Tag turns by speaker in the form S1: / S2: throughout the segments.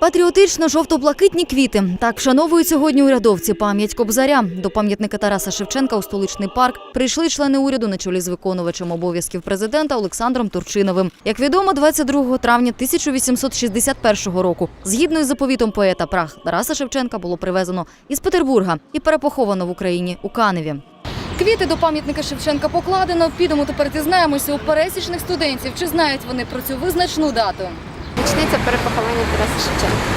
S1: Патріотично жовто-блакитні квіти. Так вшановують сьогодні урядовці пам'ять Кобзаря. До пам'ятника Тараса Шевченка у столичний парк прийшли члени уряду на чолі з виконувачем обов'язків президента Олександром Турчиновим. Як відомо, 22 травня 1861 року, згідно із заповітом поета прах Тараса Шевченка було привезено із Петербурга і перепоховано в Україні у Каневі. Квіти до пам'ятника Шевченка покладено. Підемо тепер дізнаємося у пересічних студентів, чи знають вони про цю визначну дату.
S2: Річниця перепоховання Тараса Шевченка.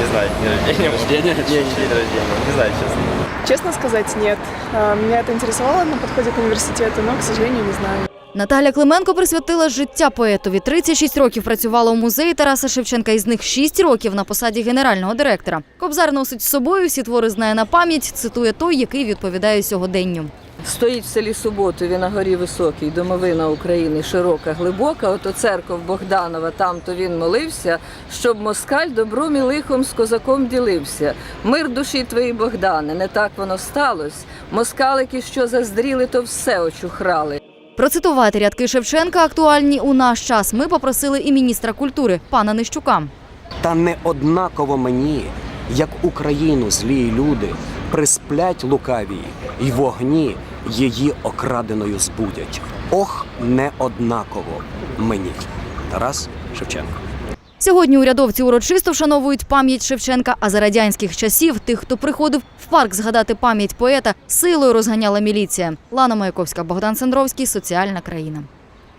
S3: Не знаю, день рождения. Рождения? День, день рождения. Не знаю, честно.
S4: Честно сказать, нет. А, Меня это интересовало на подходе к университету, но, к сожалению, не знаю.
S1: Наталя Клименко присвятила життя поетові. 36 років працювала у музеї Тараса Шевченка, із них 6 років на посаді генерального директора. Кобзар носить з собою, всі твори знає на пам'ять, цитує той, який відповідає сьогоденню.
S5: Стоїть в селі Суботові на горі високій, домовина України широка, глибока. Ото церков Богданова, там то він молився, щоб москаль добром і лихом з козаком ділився. Мир душі твої, Богдане, не так воно сталось. Москалики, що заздріли, то все очухрали.
S1: Процитувати рядки Шевченка актуальні у наш час. Ми попросили і міністра культури пана Нищука.
S6: Та не однаково мені, як Україну злі люди присплять лукаві, й вогні її окраденою збудять. Ох, не однаково мені. Тарас Шевченко.
S1: Сьогодні урядовці урочисто вшановують пам'ять Шевченка, а за радянських часів тих, хто приходив в парк згадати пам'ять поета, силою розганяла міліція. Лана Маяковська, Богдан Сендровський, соціальна країна.